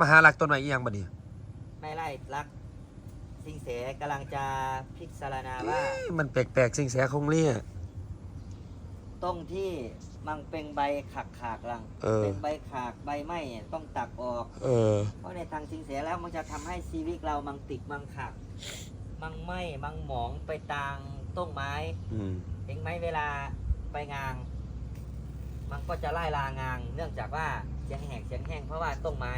มหาลักต้นไม้อีหยังบัดนี้ไม่ไล่รัก สิงเสกำลังจะพิจารณาว่า เอ้ยมันแปลกๆสิ่งแสคงเลี่ยต้นที่มันเป็นใบขากขากๆลังเออเป็นใบขากใบไม้เนี่ยต้องตักออก เออ เพราะในทางสิงเสแล้วมันจะทำให้ชีวิตเรามันติดมันขักมันไหม้มันหมองไปตางต้นไม้ อืมเห็นไหมเวลาไปงาง มันก็จะไล่ลางาง เนื่องจากว่าเสียงแหกเสียงแห้งเพราะว่าต้นไม้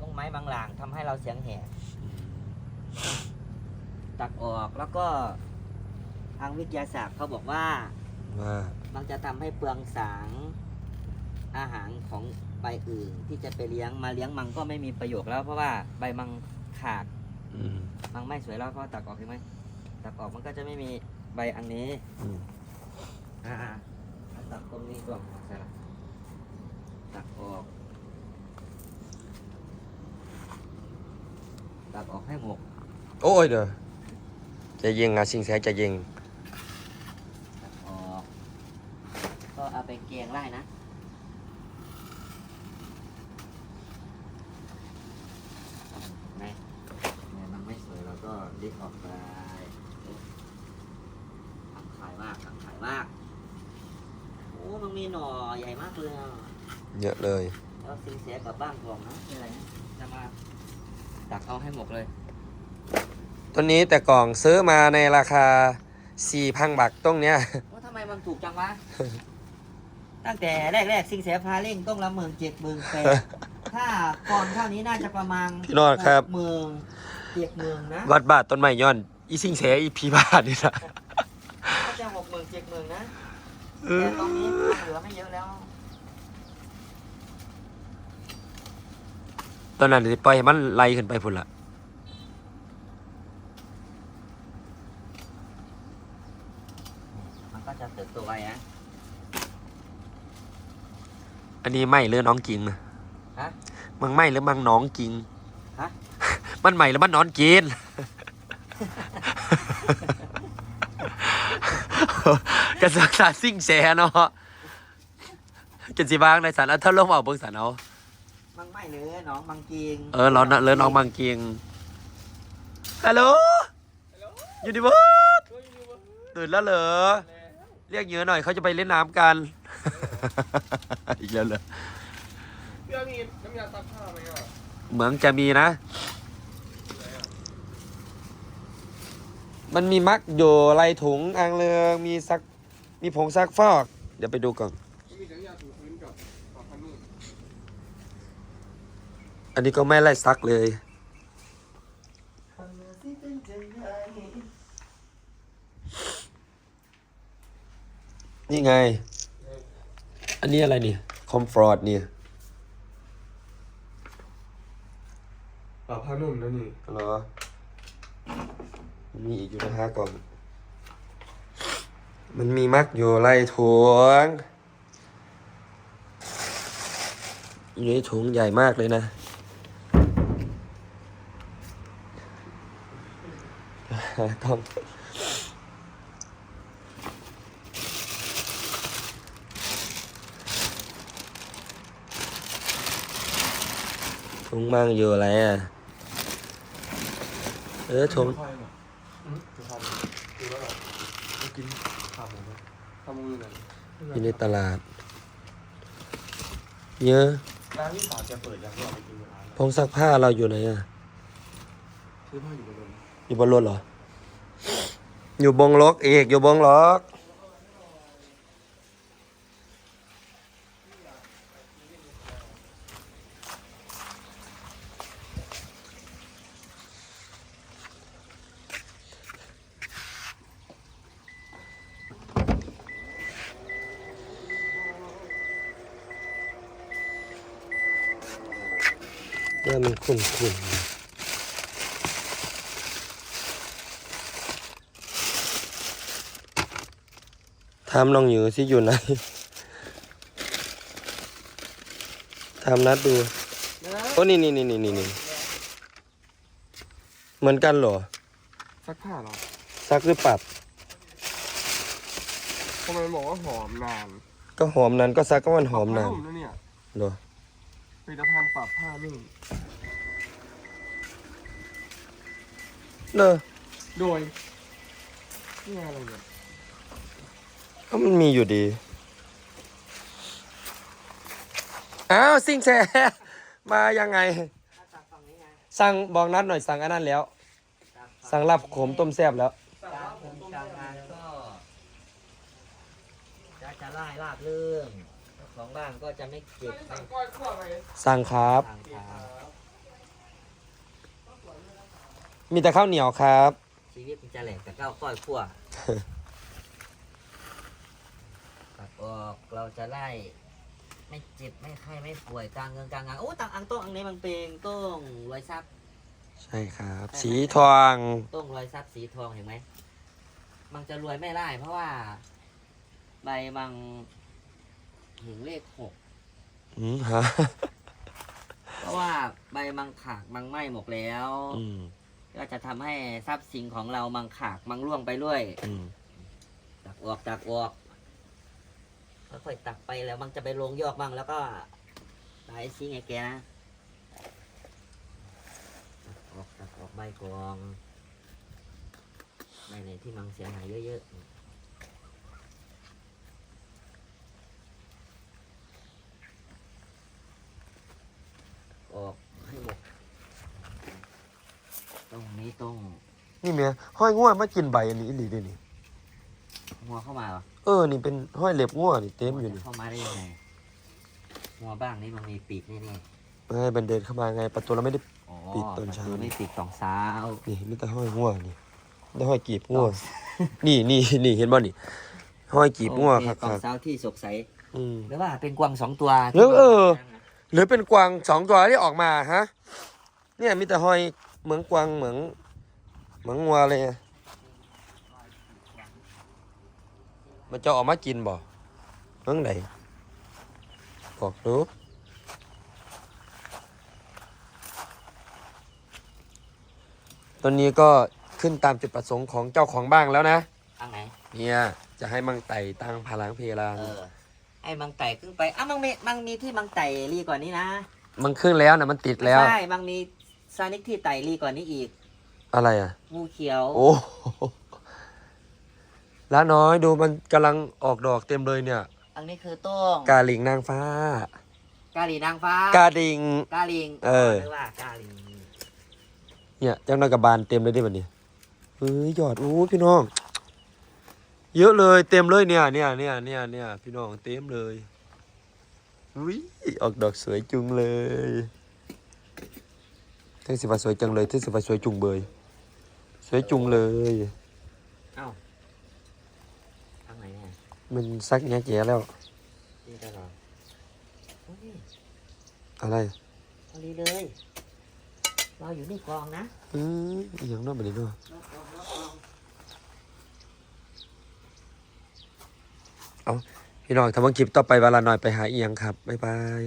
ต้นไม้บางหลางทำให้เราเสียงแหกตักออกแล้วก็ทางวิทยาศาสตร์เขาบอกว่า ว่ามันจะทำให้เปลืองสารอาหารของใบอื่น ที่จะไปเลี้ยงมาเลี้ยงมันก็ไม่มีประโยชน์แล้ว เพราะว่าใบมังขาดอืม มันไม่สวยแล้วเพราะตักออกเห็นไหมตักออกมันก็จะไม่มีใบอันนี้อืม อ่าแล้วตักตรงนี้ก่อนใช่ละตักออก ตักออกให้หมดโอ้ยเด้อจะยิงอะสิ่งแสจะยิงตักออก ก็เอาไปเกียงไล่นะไหนเนี่ยมันไม่สวยเราก็ลิดออกไปทำขายมากทำขายมาก โอ้ มันมีหน่อใหญ่มากเลยอะเยอะเลย แล้วสิงเสียกลับบ้านก่อนนะนี่อะไรนะจะมา ตักเอาให้หมดเลยต้นนี้แต่กล่องซื้อมาในราคา4,000บาทตรงเนี้ย ว่าทำไมมันถูกจังวะ ตั้งแต่แรกๆสิงเสียพาเร่งต้องละหมื่นเจ็ดหมื่นแปดถ้าก่อนเท่านี้น่าจะประมาณพี่นอดครับหมื่นเจ็ดหมื่นนะวัดบาทต้นไม้ย้อน อีสิ่งแสอีพีบาทนี่นะ ก็จะหกหมื่นเจ็ดหมื่นนะเออแต่ตอนนี้เหลือไม่เยอะแล้ว ตอนนั้นสิปล่อยให้มันไล่ขึ้นไปพุ่นละมันก็จะเติบโตไวนะ อันนี้ไม่หรือน้องกิงนะฮะ มังไม่หรือมังน้องกิงฮะ มันใหม่หรือมันนอนกินกันศึกษาสิ่งแสเนาะกันสิบางในสารอัทลมเอาเบิ่งสารเอา มังไม่เลยน้องมังกิงเออเราเลินน้องมังกิงฮัลโหลยูนิเวิร์สตื่นแล้วเหรอ เรียกเยอะหน่อยเขาจะไปเล่นน้ำกัน อีกแล้วเหรอพี่ว่ามีน้ำยาซักผ้าไหมอะเหมือนจะมีนะ มันมีมักอยู่ไรถุงอ่างเรืองมีซัก มีผงซักฟอก เดี๋ยวไปดูก่อน มีแต่น้ำยาถูพื้นกับฝาพันนุ่ม อันนี้ก็ไม่ไล่ซักเลย นี่ไง อันนี้อะไรเนี่ยคอมฟอร์ตเนี่ยฝาผ้านุ่มนะนี่เหรอ มีอีกอยู่นะฮะก่อนมันมีมักอยู่ไล่ถุงอยู่ในถุงใหญ่มากเลยนะ หากล้องถุงมังอยู่อะไรอะ เออถุงค่อยหน่อยอืมถูกทำดูแล้วเหรอจะกินขาหมูไหมทำมือหน่อยอยู่ในตลาด เยอะ ร้านที่สามจะเปิดยังที่เราไปกินร้านพงซักผ้าเราอยู่ไหนอะ ซื้อผ้าอยู่บนรถอยู่บนรถเหรอ อยู่บงล็อกเอกอยู่บงล็อกเนี่ยมันขุ่นๆ ถามน้องอยู่สิอยู่ไหนถามนัดดู โอ้นี่นี่นี่นี่นี่นี่เหมือนกันเหรอ ซักผ้าเหรอ ซักหรือปรับทำไมบอกว่าหอมนานก็หอมนั้นก็ซักก็มันหอมนานผ้นุ่มนะเนี่ยเหรอผลิตภัณฑ์ปรับผ้านุ่มเนอะโดยนี่ไงอะไรเนี่ย ก็มันมีอยู่ดี อ้าวซิ่งแชมายังไงถ้างไง สั่งบอกนัดหน่อยสั่งอันนั้นแล้ว สั่งรับขมต้มแซ่บแล้วการคุมกางานก็จะจะไล่ลาบเรื่องเจ้าของบ้านก็จะไม่เก็บไม่ก้อยขั้วไปสั่งครับทางทามีแต่ข้าวเหนียวครับ ชีวิตมันจะแหลกแต่ก้าวก้อยขั้ว ตัดออกเราจะไล่ไม่เจ็บไม่ไข้ไม่ป่วยกลางเงินกลางงานโอ้ตังอังโต้งอังนี้มันเป็นโต้งรอยซับใช่ครับ สีทองโต้งรอยซับสีทองเห็นไหมมันจะรวยไม่ได้เพราะว่าใบมังถึงเลขหกอืมฮะเพราะว่าใบมังขากมังไหม้หมดแล้วอืมก็จะทำให้ทรัพย์สินของเรามังขากมังร่วงไปด้วยอืมตักออกตักออก ค่อยๆตักไปแล้วมันจะไปลงยอกบ้างแล้วก็ตายซิงไอ้แกนะตักออกตักออกใบกองใบไหนที่มังเสียหายเยอะๆออกให้หมดตรงนี้ตรงนี่เมียห้อยง่วมากินใบอันนี้อีหลีเดินี่หัวเข้ามาเหรอ เออ นี่เป็นห้อยเล็บง่วนี่เต็มอยู่นี่เข้ามาได้ยังไงหัวบ้างนี่มันมีปีกแน่เอ้ยบันเดินเข้ามาไง ประตูเราไม่ได้ ๆอ๋อปีกตอนเช้าประไม่ปีกสองสาวนี่มีแต่ห้อยง่วนี่ได้ห้อยกีบง่วนี่นี่นี่เห็นบ่นี่ห้อยกีบง่วโอเคครับสองครับสาวที่สกใสอืม หรือว่าเป็นกวางสองตัวเออเออ หรือเป็นกวางสองตัวที่ออกมาฮะเนี่ยมีแต่ห้อยเหมือนกวางเหมือนเหมือนงัวเลยอะ มันจะออกมากินบ่เมื่อไหนบอกดูตอนนี้ก็ขึ้นตามจุดประสงค์ของเจ้าของบ้านแล้วนะทางไหน เนี่ยจะให้มังไต่ตั้งพลังเพลางเออ ไอ้มังไต่ขึ้นไปอ้าวมังมีมังมีที่มังไต่รีกว่านี้นะมันขึ้นแล้วนะมันติดแล้วใช่มังมีซานิกที่ไต่รีกว่านี้อีกอะไรอะ งูเขียว โอ้โห ละน้อยดูมันกำลังออกดอกเต็มเลยเนี่ย อันนี้คือโต้งกาลิงนางฟ้า กาหลีนางฟ้ากาดิง กาลิงเออ หรือว่ากาลิงเนี่ยเจ้าหน้ากระบาลเต็มเลยดิบันนี้เฮ้ยยอดอู้พี่น้อง เยอะเลยเต็มเลยเนี่ยเนี่ยเนี่ยเนี่ยเนี่ยพี่น้องเต็มเลยอุ้ยออกดอกสวยจุงเลยเท่งสิว่าสวยจังเลยเท่งสิว่าสวยจุงเบยสวยจุงเลย เอ้าทางไหนเนี่ย มันซักแง่แย่แล้ว นี่ตลอดโอ้ยอะไร พอดีเลยเราอยู่ในกองนะอืออหย่างนั้นแบบนี้เนาะเรากองเรากองพี่น้องทำวังคลิปต่อไปเวลาหน่อยไปหาอีหยังครับ บ๊ายบาย